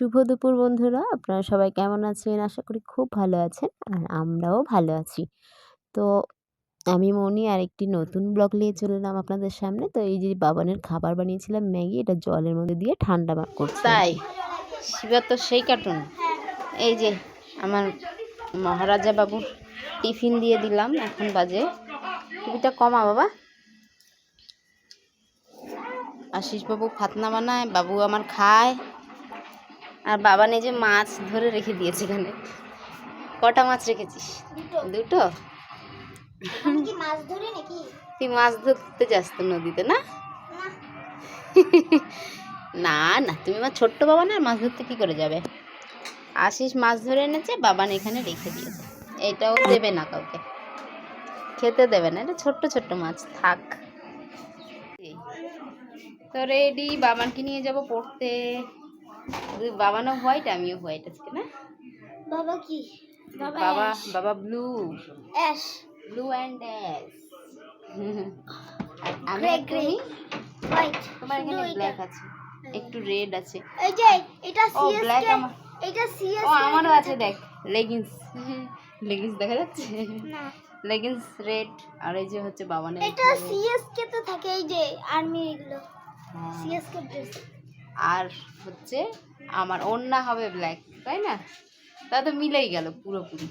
শুভ দুপুর বন্ধুরা। আপনারা সবাই কেমন আছেন? আশা করি খুব ভালো আছেন আর আমরাও ভালো আছি। তো আমি মনি আর একটি নতুন ব্লগ নিয়ে চলে এলাম আপনাদের সামনে। তো এই যে বাবানের খাবার বানিয়েছিলাম ম্যাগি, এটা জলের মধ্যে দিয়ে ঠান্ডা করছে। তাই? শিবা তো সেই কার্টুন এই যে আমার মহারাজা বাবুর টিফিন দিয়ে দিলাম, এখন বাজে। টিভিটা কমা বাবা। আশিস বাবু ফাতনা বানায়, বাবু আমার খায়। আর বাবা নিজে মাছ ধরে রেখে দিয়েছে এখানে। কটা মাছ রেখেছিস? দুটো। কি মাছ ধরে তুই মাছ ধরতে যাস তো নদীতে না? না। না তুমি আমার ছোট্ট বাবা না মাছ ধরতে কি করে যাবে? আশিস মাছ ধরে এনেছে বাবান এখানে রেখে দিয়েছে। এটাও দেবে না কাউকে। খেতে দেবে না এটা ছোট্ট ছোট্ট মাছ থাক। তো রেডি বাবানকে নিয়ে যাব পড়তে। বাবানও হোয়াইট আমিও হোয়াইট আজকে না? বাবা কি? বাবা বাবা blue ash blue and dash আমি. তুমি? হোয়াইট তোমার এখানে ব্ল্যাক আছে। একটু রেড আছে। এই যে এটা সিএসকে এটা সিএস ও আমারও আছে দেখ। লেগিংস লেগিংস দেখা যাচ্ছে? না। লেগিংস রেড আর এই যে হচ্ছে বাবানের এটা সিএসকে তে থাকে এই যে আর্মি এগুলো। হ্যাঁ। সিএসকে ড্রেস আর হচ্ছে আমার ওড়না হবে ব্ল্যাক তাই না? তা তো মিলেই গেল পুরোপুরি।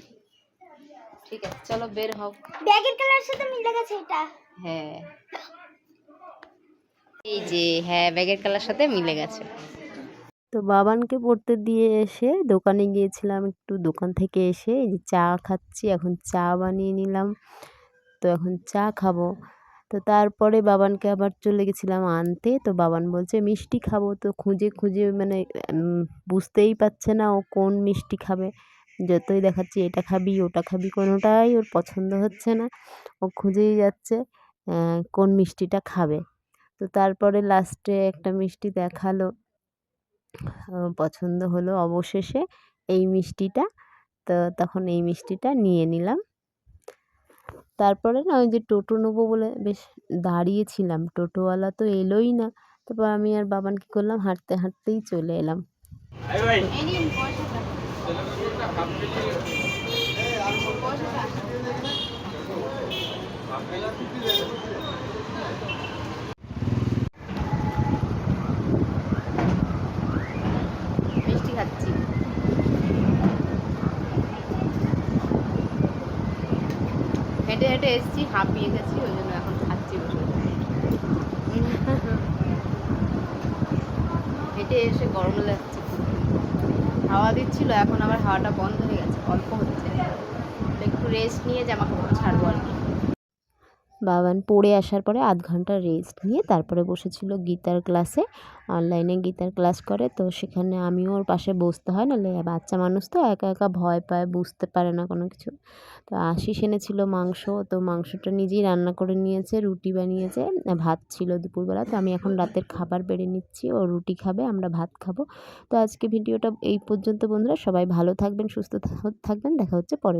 ঠিক আছে চলো বের হোক ব্যাগের কালারের সাথে মিলে গেছে এটা। হ্যাঁ। এই যে হ্যাঁ ব্যাগের কালার সাথে মিলে গেছে। তো বাবানকে পড়তে দিয়ে এসে দোকানে গিয়েছিলাম একটু দোকান থেকে এসে এই যে চা খাচ্ছি এখন চা বানিয়ে নিলাম। তো এখন চা খাব। তো তারপরে বাবানকে আবার চলে গেছিলাম আনতে। তো বাবান বলছে, মিষ্টি খাব। তো খুঁজে খুঁজে মানে বুঝতেই পারছে না ও কোন মিষ্টি খাবে। যতই দেখাচ্ছি, এটা খাবি, ওটা খাবি। কোনোটাই ওর পছন্দ হচ্ছে না। ও খুঁজেই যাচ্ছে কোন মিষ্টিটা খাবে। তো তারপরে লাস্টে একটা মিষ্টি দেখাল পছন্দ হলো অবশেষে এই মিষ্টিটা। তো তখন এই মিষ্টিটা নিয়ে নিলাম। তারপরে না ওই যে টোটো নেব বলে বেশ দাঁড়িয়েছিলাম। টোটোওয়ালা তো এলোই না। তারপর আমি আর বাবান কী করলাম হাঁটতে হাঁটতেই চলে এলাম পয়সাটা মিষ্টি খাচ্ছি হেঁটে হেঁটে এসেছি, হাঁপিয়ে গেছি, ওই জন্য এখন খাচ্ছি বসে। হেঁটে এসে গরম লাগছে। হাওয়া দিচ্ছিল, এখন আবার হাওয়াটা বন্ধ হয়ে গেছে, অল্প হচ্ছে। একটু রেস্ট নিয়ে জামা কাপড় ছাড়বো আর কি। বাবান পড়ে আসার পরে আধ ঘণ্টা রেস্ট নিয়ে তারপরে বসেছিল গীতার ক্লাসে অনলাইনে গীতার ক্লাস করে, তো সেখানে আমিও ওর পাশে বসতে হয়, নাহলে বাচ্চা মানুষ তো একা একা ভয় পায়, বুঝতে পারে না কোনো কিছু। তো আশিস এনেছিল মাংস, তো মাংসটা নিজেই রান্না করে নিয়েছে, রুটি বানিয়েছে, ভাত ছিল দুপুরবেলা, তো আমি এখন রাতের খাবার বেড়ে নিচ্ছি, ও রুটি খাবে, আমরা ভাত খাব। তো আজকে ভিডিওটা এই পর্যন্ত বন্ধুরা, সবাই ভালো থাকবেন, সুস্থ থাকবেন, দেখা হচ্ছে পরে